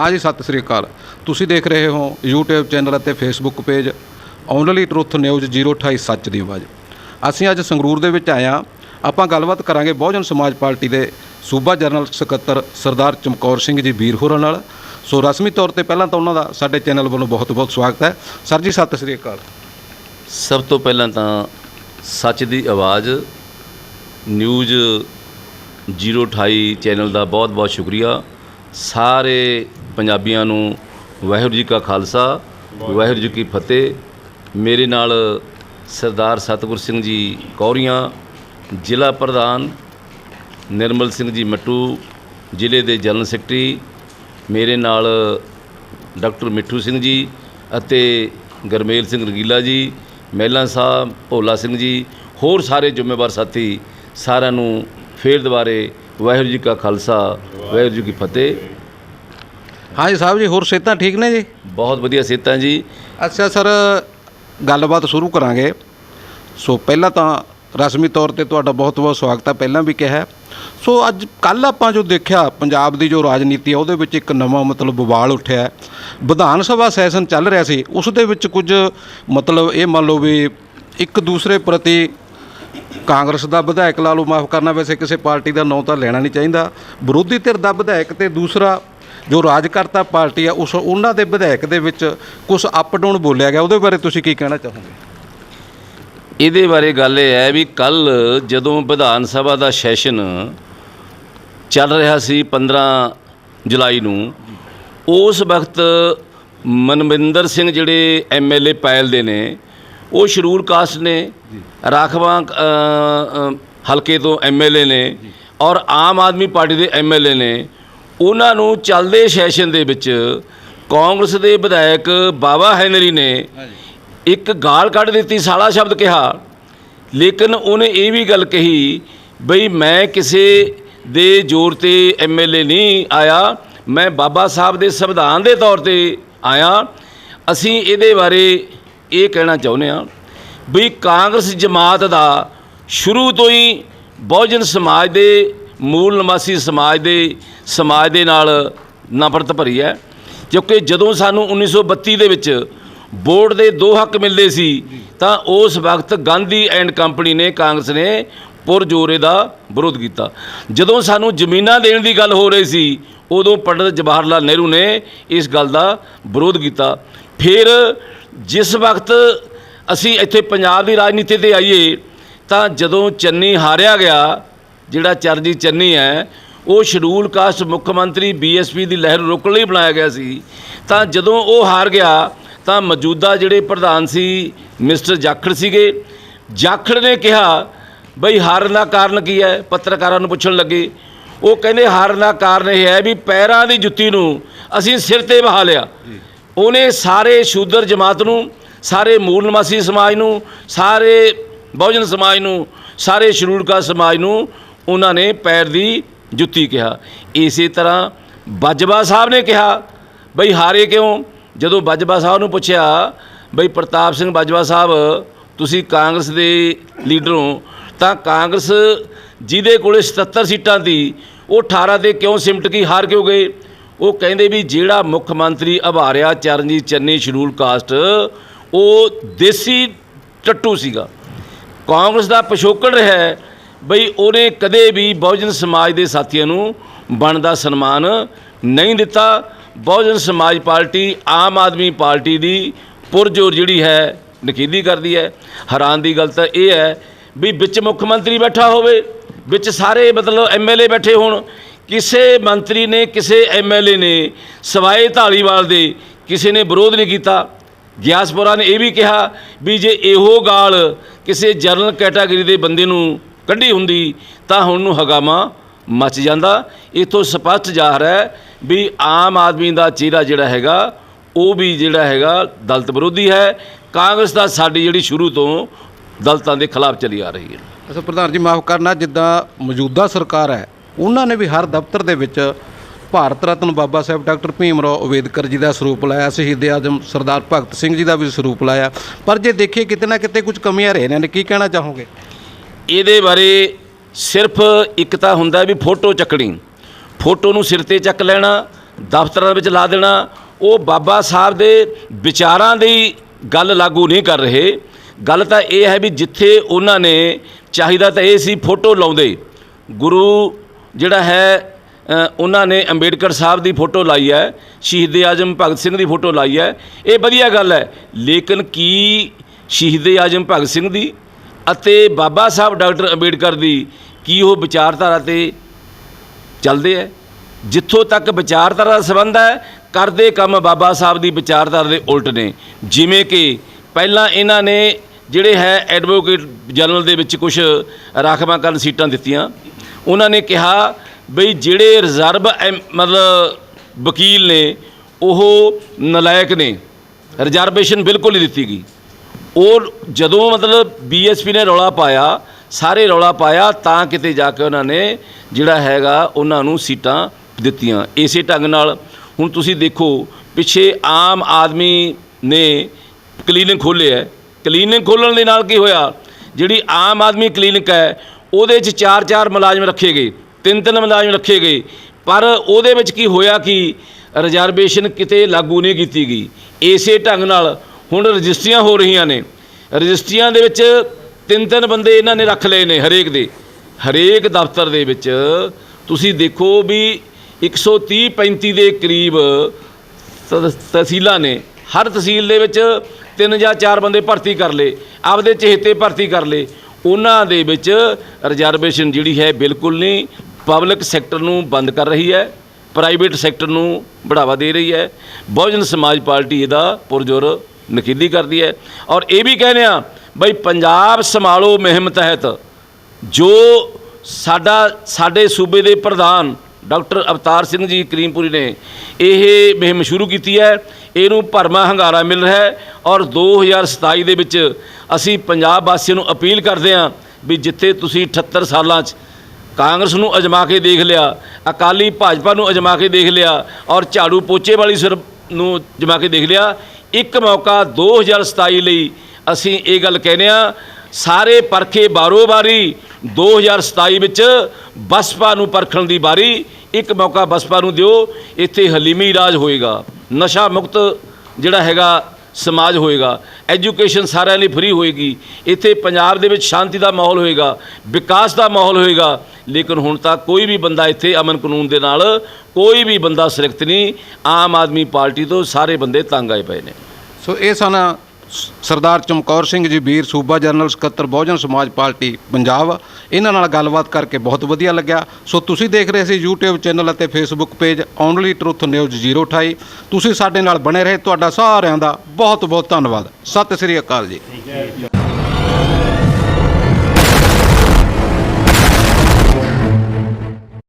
ਹਾਂਜੀ ਸਤਿ ਸ੍ਰੀ ਅਕਾਲ। ਤੁਸੀਂ ਦੇਖ ਰਹੇ ਹੋ YouTube ਚੈਨਲ ਅਤੇ Facebook page only truth news 028 ਸੱਚ ਦੀ ਆਵਾਜ਼। ਅਸੀਂ ਅੱਜ ਸੰਗਰੂਰ ਦੇ ਵਿੱਚ ਆਏ ਹਾਂ। ਆਪਾਂ ਗੱਲਬਾਤ ਕਰਾਂਗੇ ਬਹੁਜਨ ਸਮਾਜ ਪਾਰਟੀ ਦੇ ਸੂਬਾ ਜਨਰਲ ਸਕੱਤਰ ਸਰਦਾਰ ਚਮਕੌਰ ਸਿੰਘ ਜੀ ਵੀਰ ਹੋਰਾਂ ਨਾਲ। ਸੋ ਰਸਮੀ ਤੌਰ ਤੇ ਪਹਿਲਾਂ ਤਾਂ ਉਹਨਾਂ ਦਾ ਸਾਡੇ ਚੈਨਲ ਵੱਲੋਂ ਬਹੁਤ-ਬਹੁਤ ਸਵਾਗਤ ਹੈ। ਸਰ ਜੀ, ਸਤਿ ਸ੍ਰੀ ਅਕਾਲ। ਸਭ ਤੋਂ ਪਹਿਲਾਂ ਤਾਂ ਸੱਚ ਦੀ ਆਵਾਜ਼, ਨਿਊਜ਼ 028 ਚੈਨਲ ਦਾ ਬਹੁਤ-ਬਹੁਤ ਸ਼ੁਕਰੀਆ। ਸਾਰੇ ਪੰਜਾਬੀਆਂ ਨੂੰ ਵਾਹਿਗੁਰੂ ਜੀ ਕਾ ਖਾਲਸਾ ਵਾਹਿਗੁਰੂ ਜੀ ਕੀ ਫਤਿਹ। ਮੇਰੇ ਨਾਲ ਸਰਦਾਰ ਸਤਿਗੁਰ ਸਿੰਘ ਜੀ ਕੌਰੀਆਂ ਜ਼ਿਲ੍ਹਾ ਪ੍ਰਧਾਨ ਨਿਰਮਲ ਸਿੰਘ ਜੀ ਮੱਟੂ ਜ਼ਿਲ੍ਹੇ ਦੇ ਜਨਰਲ ਸੈਕਟਰੀ ਮੇਰੇ ਨਾਲ ਡਾਕਟਰ ਮਿੱਠੂ ਸਿੰਘ ਜੀ ਅਤੇ ਗਰਮੇਲ ਸਿੰਘ ਰੰਗੀਲਾ ਜੀ ਮਹਿਲਾ ਸਾਹਿਬ ਭੋਲਾ ਸਿੰਘ ਜੀ ਹੋਰ ਸਾਰੇ ਜ਼ਿੰਮੇਵਾਰ ਸਾਥੀ ਸਾਰਿਆਂ ਨੂੰ ਫੇਰ ਦੁਬਾਰੇ ਵਾਹਿਗੁਰੂ ਜੀ ਕਾ ਖਾਲਸਾ ਵਾਹਿਗੁਰੂ ਜੀ ਕੀ ਫਤਿਹ। ਹਾਂਜੀ ਸਾਹਿਬ ਜੀ ਹੋਰ ਸਿਹਤਾਂ ਠੀਕ ਨੇ ਜੀ ਬਹੁਤ ਵਧੀਆ ਸਿਹਤਾਂ ਜੀ ਅੱਛਾ ਸਰ ਗੱਲਬਾਤ ਸ਼ੁਰੂ ਕਰਾਂਗੇ ਸੋ ਪਹਿਲਾਂ ਤਾਂ ਰਸਮੀ ਤੌਰ ਤੇ ਤੁਹਾਡਾ ਬਹੁਤ-ਬਹੁਤ ਸਵਾਗਤ ਹੈ ਪਹਿਲਾਂ ਵੀ ਕਿਹਾ। ਸੋ ਅੱਜ ਕੱਲ ਆਪਾਂ ਜੋ ਦੇਖਿਆ ਪੰਜਾਬ ਦੀ ਜੋ ਰਾਜਨੀਤੀ ਹੈ ਉਹਦੇ ਵਿੱਚ ਇੱਕ ਨਵਾਂ ਮਤਲਬ ਬਵਾਲ ਉੱਠਿਆ। ਵਿਧਾਨ ਸਭਾ ਸੈਸ਼ਨ ਚੱਲ ਰਿਹਾ ਸੀ ਉਸ ਦੇ ਵਿੱਚ ਕੁਝ ਮਤਲਬ ਇਹ ਮੰਨ ਲਓ ਵੀ ਇੱਕ ਦੂਸਰੇ ਪ੍ਰਤੀ ਕਾਂਗਰਸ ਦਾ ਵਿਧਾਇਕ ਲਾ ਲਓ ਮਾਫ ਕਰਨਾ ਵੈਸੇ ਕਿਸੇ ਪਾਰਟੀ ਦਾ ਨਾਂ ਤਾਂ ਲੈਣਾ ਨਹੀਂ ਚਾਹੀਦਾ ਵਿਰੋਧੀ ਧਿਰ ਦਾ ਵਿਧਾਇਕ ਤੇ ਦੂਸਰਾ ਜੋ ਰਾਜਕਰਤਾ ਪਾਰਟੀ ਆ ਉਸ ਉਹਨਾਂ ਦੇ ਵਿਧਾਇਕ ਦੇ ਵਿੱਚ ਕੁਝ ਅਪ ਡਾਊਨ ਬੋਲਿਆ ਗਿਆ ਉਹਦੇ ਬਾਰੇ ਤੁਸੀਂ ਕੀ ਕਹਿਣਾ ਚਾਹੋਗੇ? ਇਹਦੇ ਬਾਰੇ ਗੱਲ ਇਹ ਹੈ ਵੀ ਕੱਲ ਜਦੋਂ ਵਿਧਾਨ ਸਭਾ ਦਾ ਸੈਸ਼ਨ ਚੱਲ ਰਿਹਾ ਸੀ 15 ਜੁਲਾਈ ਨੂੰ ਉਸ ਵਕਤ ਮਨਵਿੰਦਰ ਸਿੰਘ ਜਿਹੜੇ ਐਮਐਲਏ ਪਾਇਲ ਦੇ ਨੇ ਉਹ ਸ਼ਰੂਰ ਕਾਸਟ ਨੇ ਰਾਖਵਾਂ ਅ, ਅ, ਹਲਕੇ ਤੋਂ ਐਮਐਲਏ ਨੇ ਔਰ ਆਮ ਆਦਮੀ ਪਾਰਟੀ ਦੇ ਐਮਐਲਏ ਨੇ ਉਹਨਾਂ ਨੂੰ ਚੱਲਦੇ ਸੈਸ਼ਨ ਦੇ ਵਿੱਚ ਕਾਂਗਰਸ ਦੇ ਵਿਧਾਇਕ ਬਾਬਾ ਹੈਨਰੀ ਨੇ ਇੱਕ ਗਾਲ ਕੱਢ ਦਿੱਤੀ ਸਾਲਾ ਸ਼ਬਦ ਕਿਹਾ। ਲੇਕਿਨ ਉਹਨੇ ਇਹ ਵੀ ਗੱਲ ਕਹੀ ਬਈ ਮੈਂ ਕਿਸੇ ਦੇ ਜ਼ੋਰ ਤੇ ਐਮਐਲਏ ਨਹੀਂ ਆਇਆ ਮੈਂ ਬਾਬਾ ਸਾਹਿਬ ਦੇ ਸੰਵਿਧਾਨ ਦੇ ਤੌਰ ਤੇ ਆਇਆ। ਅਸੀਂ ਇਹਦੇ ਬਾਰੇ ਇਹ ਕਹਿਣਾ ਚਾਹੁੰਦੇ ਹਾਂ ਵੀ ਕਾਂਗਰਸ ਜਮਾਤ ਦਾ ਸ਼ੁਰੂ ਤੋਂ ਹੀ ਬਹੁਜਨ ਸਮਾਜ ਦੇ ਮੂਲ ਨਿਵਾਸੀ ਸਮਾਜ ਦੇ ਸਮਾਜ ਦੇ ਨਾਲ ਨਫ਼ਰਤ ਭਰੀ ਹੈ। ਕਿਉਂਕਿ ਜਦੋਂ ਸਾਨੂੰ 1932 ਦੇ ਵਿੱਚ ਬੋਰਡ ਦੇ ਦੋ ਹੱਕ ਮਿਲਦੇ ਸੀ, ਤਾਂ ਉਸ ਵਕਤ ਗਾਂਧੀ ਐਂਡ ਕੰਪਨੀ ਨੇ, ਕਾਂਗਰਸ ਨੇ ਪੁਰਜੋਰੇ ਦਾ ਵਿਰੋਧ ਕੀਤਾ। ਜਦੋਂ ਸਾਨੂੰ ਜ਼ਮੀਨਾਂ ਦੇਣ ਦੀ ਗੱਲ ਹੋ ਰਹੀ ਸੀ, ਉਦੋਂ ਪੰਡਤ ਜਵਾਹਰ ਲਾਲ ਨਹਿਰੂ ਨੇ ਇਸ ਗੱਲ ਦਾ ਵਿਰੋਧ ਕੀਤਾ। ਫਿਰ ਜਿਸ ਵਕਤ ਅਸੀਂ ਇੱਥੇ ਪੰਜਾਬ ਦੀ ਰਾਜਨੀਤੀ ਤੇ ਆਈਏ, ਤਾਂ ਜਦੋਂ ਚੰਨੀ ਹਾਰਿਆ ਗਿਆ ਜਿਹੜਾ ਚਰਜੀ ਚੰਨੀ ਹੈ, ਉਹ ਸ਼ਡਿਊਲ ਕਾਸਟ ਮੁੱਖ ਮੰਤਰੀ ਬੀਐਸਪੀ ਦੀ ਲਹਿਰ ਰੋਕਣ ਲਈ ਬਣਾਇਆ ਗਿਆ ਸੀ। ਤਾਂ ਜਦੋਂ ਉਹ ਹਾਰ ਗਿਆ, ਤਾਂ ਮੌਜੂਦਾ ਜਿਹੜੇ ਪ੍ਰਧਾਨ ਸੀ, ਮਿਸਟਰ ਜਾਖੜ ਸੀਗੇ। ਜਾਖੜ ਨੇ ਕਿਹਾ, ਬਈ ਹਾਰਨ ਦਾ ਕਾਰਨ ਕੀ ਹੈ? ਪੱਤਰਕਾਰਾਂ ਨੂੰ ਪੁੱਛਣ ਲੱਗੇ। ਉਹ ਕਹਿੰਦੇ ਹਾਰਨ ਦਾ ਕਾਰਨ ਇਹ ਹੈ ਵੀ ਪੈਰਾਂ ਦੀ ਜੁੱਤੀ ਨੂੰ ਅਸੀਂ ਸਿਰ ਤੇ ਬਹਾ ਲਿਆ। ਉਹਨੇ ਸਾਰੇ ਸ਼ੂਦਰ ਜਮਾਤ ਨੂੰ, ਸਾਰੇ ਮੂਲ ਨਿਵਾਸੀ ਸਮਾਜ ਨੂੰ, ਸਾਰੇ ਬਹੁਜਨ ਸਮਾਜ ਨੂੰ, ਸਾਰੇ ਸ਼ਡਿਊਲ ਕਾਸਟ ਸਮਾਜ ਨੂੰ ਉਹਨਾਂ ਨੇ ਪੈਰ ਦੀ ਜੁੱਤੀ ਕਿਹਾ। ਇਸੇ ਤਰ੍ਹਾਂ ਬਾਜਵਾ ਸਾਹਿਬ ਨੇ ਕਿਹਾ, ਬਈ ਹਾਰੇ ਕਿਉਂ? ਜਦੋਂ ਬਾਜਵਾ ਸਾਹਿਬ ਨੂੰ ਪੁੱਛਿਆ, ਬਈ ਪ੍ਰਤਾਪ ਸਿੰਘ ਬਾਜਵਾ ਸਾਹਿਬ, ਤੁਸੀਂ ਕਾਂਗਰਸ ਦੇ ਲੀਡਰ ਹੋ, ਤਾਂ ਕਾਂਗਰਸ ਜਿਹਦੇ ਕੋਲੇ 77 ਸੀਟਾਂ ਦੀ, ਉਹ 18 ਤੇ ਕਿਉਂ ਸਿਮਟ ਗਈ, ਹਾਰ ਕਿਉਂ ਗਏ? ਉਹ ਕਹਿੰਦੇ ਵੀ ਜਿਹੜਾ ਮੁੱਖ ਮੰਤਰੀ ਅਭਾਰਿਆ ਚਰਨਜੀਤ ਚੰਨੀ ਸ਼ਡਿਊਲ ਕਾਸਟ, ਉਹ ਦੇਸੀ ਟੱਟੂ ਸੀਗਾ। ਕਾਂਗਰਸ ਦਾ ਪਿਛੋਕੜ ਰਿਹਾ ਬਈ ਉਹਨੇ ਕਦੇ ਵੀ ਬਹੁਜਨ ਸਮਾਜ ਦੇ ਸਾਥੀਆਂ ਨੂੰ ਬਣਦਾ ਸਨਮਾਨ ਨਹੀਂ ਦਿੱਤਾ। ਬਹੁਜਨ ਸਮਾਜ ਪਾਰਟੀ, ਆਮ ਆਦਮੀ ਪਾਰਟੀ ਦੀ ਪੁਰਜੋਰ ਜਿਹੜੀ ਹੈ, ਨਕੀਦੀ ਕਰਦੀ ਹੈ। ਹੈਰਾਨ ਦੀ ਗੱਲ ਤਾਂ ਇਹ ਹੈ ਵੀ ਵਿੱਚ ਮੁੱਖ ਮੰਤਰੀ ਬੈਠਾ ਹੋਵੇ, ਵਿੱਚ ਸਾਰੇ ਮਤਲਬ ਐਮਐਲਏ ਬੈਠੇ ਹੋਣ, ਕਿਸੇ ਮੰਤਰੀ ਨੇ, ਕਿਸੇ ਐਮਐਲਏ ਨੇ ਸਵਾਏ ਢਾਲੀਵਾਲ ਦੇ ਕਿਸੇ ਨੇ ਵਿਰੋਧ ਨਹੀਂ ਕੀਤਾ। ਗਿਆਸਪੁਰਾ ਨੇ ਇਹ ਵੀ ਕਿਹਾ ਵੀ ਜੇ ਇਹੋ ਗਾਲ ਕਿਸੇ ਜਰਨਲ ਕੈਟਾਗਰੀ ਦੇ ਬੰਦੇ ਨੂੰ ਕੱਢੀ ਹੁੰਦੀ, ਤਾਂ ਹੁਣ ਨੂੰ ਹਗਾਮਾ ਮਚ ਜਾਂਦਾ। ਇਥੋਂ ਸਪਸ਼ਟ ਜ਼ਾਹਰ ਹੈ ਵੀ ਆਮ ਆਦਮੀ ਦਾ ਚਿਹਰਾ ਜਿਹੜਾ ਹੈਗਾ, ਉਹ ਵੀ ਜਿਹੜਾ ਹੈਗਾ ਦਲਤ ਵਿਰੋਧੀ ਹੈ। ਕਾਂਗਰਸ ਦਾ ਸਾਡੀ ਜਿਹੜੀ ਸ਼ੁਰੂ ਤੋਂ ਦਲਤਾਂ ਦੇ ਖਿਲਾਫ ਚਲੀ ਆ ਰਹੀ ਹੈ। ਅੱਛਾ, ਪ੍ਰਧਾਨ ਜੀ, ਮਾਫ ਕਰਨਾ, ਜਿੱਦਾਂ ਮੌਜੂਦਾ ਸਰਕਾਰ ਹੈ, ਉਹਨਾਂ ਨੇ ਵੀ ਹਰ ਦਫ਼ਤਰ ਦੇ ਵਿੱਚ ਭਾਰਤ ਰਤਨ ਬਾਬਾ ਸਾਹਿਬ ਡਾਕਟਰ ਭੀਮ ਰਾਓ ਅੰਬੇਦਕਰ ਜੀ ਦਾ ਸਰੂਪ ਲਾਇਆ, ਸ਼ਹੀਦ ਆਜ਼ਮ ਸਰਦਾਰ ਭਗਤ ਸਿੰਘ ਜੀ ਦਾ ਵੀ ਸਰੂਪ ਲਾਇਆ। ਪਰ ਜੇ ਦੇਖੀਏ, ਕਿਤੇ ਨਾ ਕਿਤੇ ਕੁਝ ਕਮੀਆਂ ਰਹਿ ਨੇ, ਕੀ ਕਹਿਣਾ ਚਾਹੋਗੇ? ਇਹਦੇ ਬਾਰੇ ਸਿਰਫ ਇੱਕ ਤਾਂ ਹੁੰਦਾ ਵੀ ਫੋਟੋ ਚੱਕਣੀ। ਫੋਟੋ ਨੂੰ ਸਿਰ ਤੇ ਚੱਕ ਲੈਣਾ, ਦਫ਼ਤਰਾਂ ਵਿੱਚ ਲਾ ਦੇਣਾ, ਉਹ ਬਾਬਾ ਸਾਹਿਬ ਦੇ ਵਿਚਾਰਾਂ ਦੀ ਗੱਲ ਲਾਗੂ ਨਹੀਂ ਕਰ ਰਹੇ। ਗੱਲ ਤਾਂ ਇਹ ਹੈ ਵੀ ਜਿੱਥੇ ਉਹਨਾਂ ਨੇ ਚਾਹੀਦਾ ਤਾਂ ਇਹ ਸੀ ਫੋਟੋ ਲਾਉਂਦੇ। ਗੁਰੂ ਜਿਹੜਾ ਹੈ ਉਹਨਾਂ ਨੇ ਅੰਬੇਡਕਰ ਸਾਹਿਬ ਦੀ ਫੋਟੋ ਲਾਈ ਹੈ, ਸ਼ਹੀਦ ਆਜਮ ਭਗਤ ਸਿੰਘ ਦੀ ਫੋਟੋ ਲਾਈ ਹੈ। ਇਹ ਵਧੀਆ ਗੱਲ ਹੈ, ਲੇਕਿਨ ਕੀ ਸ਼ਹੀਦ ਆਜਮ ਭਗਤ ਸਿੰਘ ਦੀ ਅਤੇ ਬਾਬਾ ਸਾਹਿਬ ਡਾਕਟਰ ਅੰਬੇਡਕਰ ਦੀ ਕੀ ਉਹ ਵਿਚਾਰਧਾਰਾ ਤੇ ਚੱਲਦੇ ਹੈ ਜਿੱਥੋਂ ਤੱਕ ਵਿਚਾਰਧਾਰਾ ਦਾ ਸੰਬੰਧ ਹੈ, ਕਰਦੇ ਕੰਮ ਬਾਬਾ ਸਾਹਿਬ ਦੀ ਵਿਚਾਰਧਾਰਾ ਦੇ ਉਲਟ ਨੇ। ਜਿਵੇਂ ਕਿ ਪਹਿਲਾਂ ਇਹਨਾਂ ਨੇ ਜਿਹੜੇ ਹੈ ਐਡਵੋਕੇਟ ਜਨਰਲ ਦੇ ਵਿੱਚ ਕੁਝ ਰਾਖਵਾਂਕਰਨ ਸੀਟਾਂ ਦਿੱਤੀਆਂ। ਉਹਨਾਂ ਨੇ ਕਿਹਾ ਬਈ ਜਿਹੜੇ ਰਿਜ਼ਰਵ ਐਮ- ਮਤਲਬ ਵਕੀਲ ਨੇ, ਉਹ ਨਲਾਇਕ ਨੇ। ਰਿਜ਼ਰਵੇਸ਼ਨ ਬਿਲਕੁਲ ਹੀ ਦਿੱਤੀ ਗਈ। ਉਹ ਜਦੋਂ ਮਤਲਬ ਬੀਐਸਪੀ ਨੇ ਰੌਲਾ ਪਾਇਆ, ਸਾਰੇ ਰੌਲਾ ਪਾਇਆ, ਤਾਂ ਕਿਤੇ ਜਾ ਕੇ ਉਹਨਾਂ ਨੇ ਜਿਹੜਾ ਹੈਗਾ ਉਹਨਾਂ ਨੂੰ ਸੀਟਾਂ ਦਿੱਤੀਆਂ ਇਸੇ ਢੰਗ ਨਾਲ। ਹੁਣ ਤੁਸੀਂ ਦੇਖੋ, ਪਿੱਛੇ ਆਮ ਆਦਮੀ ਨੇ ਕਲੀਨਿਕ ਖੋਲ੍ਹਿਆ ਕਲੀਨਿਕ ਖੋਲ੍ਹਣ ਦੇ ਨਾਲ ਕੀ ਹੋਇਆ? ਜਿਹੜੀ ਆਮ ਆਦਮੀ ਕਲੀਨਿਕ ਹੈ, ਉਹਦੇ 'ਚ ਚਾਰ ਚਾਰ ਮੁਲਾਜ਼ਮ ਰੱਖੇ ਗਏ, ਤਿੰਨ ਤਿੰਨ ਮੁਲਾਜ਼ਮ ਰੱਖੇ ਗਏ। ਪਰ ਉਹਦੇ ਵਿੱਚ ਕੀ ਹੋਇਆ ਕਿ ਰਿਜ਼ਰਵੇਸ਼ਨ ਕਿਤੇ ਲਾਗੂ ਨਹੀਂ ਕੀਤੀ ਗਈ। ਇਸੇ ਢੰਗ ਨਾਲ ਹੁਣ ਰਜਿਸਟਰੀਆਂ ਹੋ ਰਹੀਆਂ ਨੇ। ਰਜਿਸਟਰੀਆਂ ਦੇ ਵਿੱਚ ਤਿੰਨ ਤਿੰਨ ਬੰਦੇ ਇਹਨਾਂ ਨੇ ਰੱਖ ਲਏ ਨੇ ਹਰੇਕ ਦੇ। ਹਰੇਕ ਦਫ਼ਤਰ ਦੇ ਵਿੱਚ ਤੁਸੀਂ ਦੇਖੋ ਵੀ 130 35 ਦੇ ਕਰੀਬ ਤ- ਤਹਿਸੀਲਾਂ ਨੇ। ਹਰ ਤਹਿਸੀਲ ਦੇ ਵਿੱਚ ਤਿੰਨ ਜਾਂ ਚਾਰ ਬੰਦੇ ਭਰਤੀ ਕਰ ਲਏ, ਆਪਦੇ ਚਹੇਤੇ ਭਰਤੀ ਕਰ ਲਏ। ਉਹਨਾਂ ਦੇ ਵਿੱਚ ਰਿਜ਼ਰਵੇਸ਼ਨ ਜਿਹੜੀ ਹੈ ਬਿਲਕੁਲ ਨਹੀਂ, ਪਬਲਿਕ ਸੈਕਟਰ ਨੂੰ ਬੰਦ ਕਰ ਰਹੀ ਹੈ, ਪ੍ਰਾਈਵੇਟ ਸੈਕਟਰ ਨੂੰ ਬੜਾਵਾ ਦੇ ਰਹੀ ਹੈ। ਬਹੁਜਨ ਸਮਾਜ ਪਾਰਟੀ ਇਹਦਾ ਪੁਰਜੋਰ ਨਕੀਦੀ ਕਰਦੀ ਹੈ। ਔਰ ਇਹ ਵੀ ਕਹਿੰਦੇ ਆ, ਬਈ ਪੰਜਾਬ ਸੰਭਾਲੋ ਮੁਹਿੰਮ ਤਹਿਤ। ਜੋ ਸਾਡਾ, ਸਾਡੇ ਸੂਬੇ ਦੇ ਪ੍ਰਧਾਨ ਡਾਕਟਰ ਅਵਤਾਰ ਸਿੰਘ ਜੀ ਕਰੀਮਪੁਰੀ ਨੇ ਇਹ ਮੁਹਿੰਮ ਸ਼ੁਰੂ ਕੀਤੀ ਹੈ, ਇਹਨੂੰ ਭਰਮਾ ਹੰਗਾਰਾ ਮਿਲ ਰਿਹਾ ਹੈ। ਔਰ 2027 ਦੇ ਵਿੱਚ ਅਸੀਂ ਪੰਜਾਬ ਵਾਸੀਆਂ ਨੂੰ ਅਪੀਲ ਕਰਦੇ ਹਾਂ ਵੀ ਜਿੱਥੇ ਤੁਸੀਂ 78 ਸਾਲਾਂ 'ਚ ਕਾਂਗਰਸ ਨੂੰ ਅਜਮਾ ਕੇ ਦੇਖ ਲਿਆ, ਅਕਾਲੀ ਭਾਜਪਾ ਨੂੰ ਅਜਮਾ ਕੇ ਦੇਖ ਲਿਆ, ਔਰ ਝਾੜੂ ਪੋਚੇ ਵਾਲੀ ਸਿਰ ਨੂੰ ਜਮਾ ਕੇ ਦੇਖ ਲਿਆ ਇੱਕ ਮੌਕਾ 2027 ਲਈ ਅਸੀਂ ਇਹ ਗੱਲ ਕਹਿੰਦੇ ਆ ਸਾਰੇ ਪਰਖੇ ਬਾਰੋ ਬਾਰੀ 2027 ਵਿੱਚ ਬਸਪਾ ਨੂੰ ਪਰਖਣ ਦੀ ਬਾਰੀ, ਇੱਕ ਮੌਕਾ ਬਸਪਾ ਨੂੰ ਦਿਓ, ਇੱਥੇ ਹਲੀਮੀ ਰਾਜ ਹੋਏਗਾ। ਨਸ਼ਾ ਮੁਕਤ ਜਿਹੜਾ ਹੈਗਾ ਸਮਾਜ ਹੋਏਗਾ ਐਜੂਕੇਸ਼ਨ ਸਾਰਿਆਂ ਲਈ ਫ੍ਰੀ ਹੋਏਗੀ, ਇੱਥੇ ਪੰਜਾਬ ਦੇ ਵਿੱਚ ਸ਼ਾਂਤੀ ਦਾ ਮਾਹੌਲ ਹੋਏਗਾ, ਵਿਕਾਸ ਦਾ ਮਾਹੌਲ ਹੋਏਗਾ, ਲੇਕਿਨ ਹੁਣ ਤੱਕ ਕੋਈ ਵੀ ਬੰਦਾ ਇੱਥੇ ਅਮਨ ਕਾਨੂੰਨ ਦੇ ਨਾਲ ਕੋਈ ਵੀ ਬੰਦਾ ਸੁਰੱਖਿਅਤ ਨਹੀਂ, ਆਮ ਆਦਮੀ ਪਾਰਟੀ ਤੋਂ ਸਾਰੇ ਬੰਦੇ ਤੰਗ ਆਏ ਪਏ ਨੇ। ਸੋ ਇਹ ਸਨ ਸਰਦਾਰ ਚਮਕੌਰ ਸਿੰਘ ਜੀ, ਵੀਰ ਸੂਬਾ ਜਨਰਲ ਸਕੱਤਰ ਬਹੁਜਨ ਸਮਾਜ ਪਾਰਟੀ ਪੰਜਾਬ। ਇਹਨਾਂ ਨਾਲ ਗੱਲਬਾਤ ਕਰਕੇ ਬਹੁਤ ਵਧੀਆ ਲੱਗਿਆ। ਸੋ ਤੁਸੀਂ ਦੇਖ ਰਹੇ ਸੀ YouTube ਚੈਨਲ ਅਤੇ Facebook page only truth news 028 ਤੁਸੀਂ ਸਾਡੇ ਨਾਲ ਬਣੇ ਰਹੇ। ਤੁਹਾਡਾ ਸਾਰਿਆਂ ਦਾ ਬਹੁਤ ਬਹੁਤ ਧੰਨਵਾਦ। ਸਤਿ ਸ੍ਰੀ ਅਕਾਲ ਜੀ।